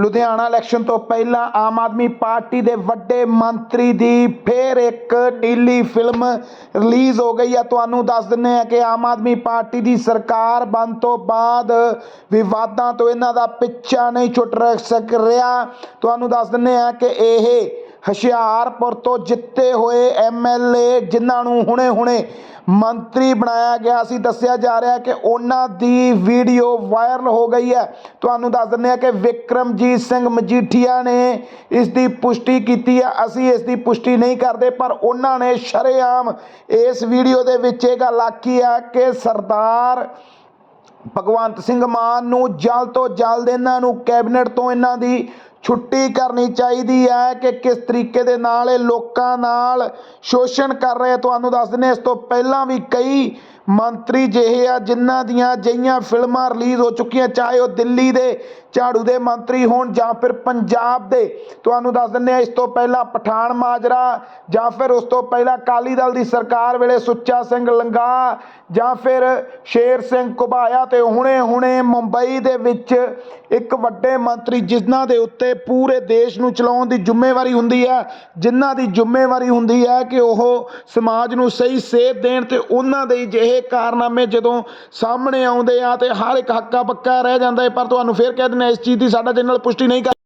Ludhiana election ਤੋਂ ਪਹਿਲਾਂ Aam Aadmi party ਦੇ ਵੱਡੇ ਮੰਤਰੀ ਦੀ ਫੇਰ ਇੱਕ ਨੀਲੀ ਫਿਲਮ ਰਿਲੀਜ਼ ਹੋ ਗਈ ਆ। ਤੁਹਾਨੂੰ ਦੱਸ ਦਿੰਨੇ ਆ ਕਿ ਆਮ ਆਦਮੀ ਪਾਰਟੀ ਦੀ ਸਰਕਾਰ ਬਣ ਤੋਂ ਬਾਅਦ ਵਿਵਾਦਾਂ ਤੋਂ ਇਹਨਾਂ ਦਾ ਪਿੱਛਾ ਨਹੀਂ ਛੁੱਟ ਰ- ਸਕ ਰਿਹਾ। ਤੁਹਾਨੂੰ ਦੱਸ ਦਿੰਨੇ ਆ ਕਿ ਇਹ ਹੁਸ਼ਿਆਰਪੁਰ ਤੋਂ ਜਿੱਤੇ ਹੋਏ ਐਮਐਲਏ ਜਿਨ੍ਹਾਂ ਨੂੰ ਹੁਣੇ-ਹੁਣੇ ਮੰਤਰੀ ਬਣਾਇਆ ਗਿਆ ਸੀ, ਦੱਸਿਆ ਜਾ ਰਿਹਾ ਕਿ ਉਹਨਾਂ ਦੀ ਵੀਡੀਓ ਵਾਇਰਲ ਹੋ ਗਈ ਹੈ। ਤੁਹਾਨੂੰ ਦੱਸ ਦਿੰਦੇ ਆ ਕਿ ਵਿਕਰਮਜੀਤ ਸਿੰਘ ਮਜੀਠੀਆ ਨੇ ਇਸ ਦੀ ਪੁਸ਼ਟੀ ਕੀਤੀ ਹੈ। ਅਸੀਂ ਇਸ ਦੀ ਪੁਸ਼ਟੀ ਨਹੀਂ ਕਰਦੇ, ਪਰ ਉਹਨਾਂ ਨੇ ਸ਼ਰੇਆਮ ਇਸ ਵੀਡੀਓ ਦੇ ਵਿੱਚ ਇਹ ਗੱਲ ਆਖੀ ਹੈ ਕਿ ਸਰਦਾਰ ਭਗਵੰਤ ਸਿੰਘ ਮਾਨ ਨੂੰ ਜਲਦ ਤੋਂ ਜਲਦ ਇਹਨਾਂ ਨੂੰ ਕੈਬਨਿਟ ਤੋਂ ਇਹਨਾਂ ਦੀ ਛੁੱਟੀ ਕਰਨੀ ਚਾਹੀਦੀ ਹੈ ਕਿ ਕਿਸ ਤਰੀਕੇ ਦੇ ਨਾਲ ਇਹ ਲੋਕਾਂ ਨਾਲ ਸ਼ੋਸ਼ਣ ਕਰ ਰਹੇ ਤੁਹਾਨੂੰ ਦੱਸ ਦਿੰਦੇ ਹਾਂ, ਇਸ ਤੋਂ ਪਹਿਲਾਂ ਵੀ ਕਈ ਮੰਤਰੀ ਜਿਹੇ ਆ, ਜਿਨ੍ਹਾਂ ਦੀਆਂ ਅਜਿਹੀਆਂ ਫਿਲਮਾਂ ਰਿਲੀਜ਼ ਹੋ ਚੁੱਕੀਆਂ, ਚਾਹੇ ਉਹ ਦਿੱਲੀ ਦੇ, ਝਾੜੂ ਦੇ ਮੰਤਰੀ ਹੋਣ ਜਾਂ ਫਿਰ ਪੰਜਾਬ ਦੇ। ਤੁਹਾਨੂੰ ਦੱਸ ਦਿੰਦੇ ਆ ਇਸ ਤੋਂ ਪਹਿਲਾਂ ਪਠਾਨ ਮਾਜਰਾ ਜਾਂ ਫਿਰ ਉਸ ਤੋਂ ਪਹਿਲਾਂ ਅਕਾਲੀ ਦਲ ਦੀ ਸਰਕਾਰ ਵੇਲੇ ਸੁੱਚਾ ਸਿੰਘ ਲੰਗਾ ਜਾਂ ਫਿਰ ਸ਼ੇਰ ਸਿੰਘ ਘੁਬਾਇਆ ਤੇ ਹੁਣੇ ਹੁਣੇ ਮੁੰਬਈ ਦੇ ਵਿੱਚ ਇੱਕ ਵੱਡੇ ਮੰਤਰੀ ਜਿਨ੍ਹਾਂ ਦੇ ਉੱਤੇ ਪੂਰੇ ਦੇਸ਼ ਨੂੰ ਚਲਾਉਣ ਦੀ ਜ਼ਿੰਮੇਵਾਰੀ ਹੁੰਦੀ ਹੈ, ਜਿਨ੍ਹਾਂ ਦੀ ਜ਼ਿੰਮੇਵਾਰੀ ਹੁੰਦੀ ਹੈ ਕਿ ਉਹ ਸਮਾਜ ਨੂੰ ਸਹੀ ਸੇਧ ਦੇਣ ਤੇ ਉਹਨਾਂ ਦੇ ਜਿਹੇ ਕਾਰਨਾਮੇ ਜਦੋਂ ਸਾਹਮਣੇ ਆਉਂਦੇ ਆ ਤੇ ਹਰ ਇੱਕ ਹੱਕਾ ਪੱਕਾ ਰਹਿ ਜਾਂਦਾ ਹੈ ਪਰ ਤੁਹਾਨੂੰ ਫੇਰ ਕਹਿ ਦਿੰਦੇ ਹਾਂ, ਇਸ ਚੀਜ਼ ਦੀ ਸਾਡਾ ਜਿਹਦੇ ਨਾਲ ਪੁਸ਼ਟੀ ਨਹੀਂ ਕਰ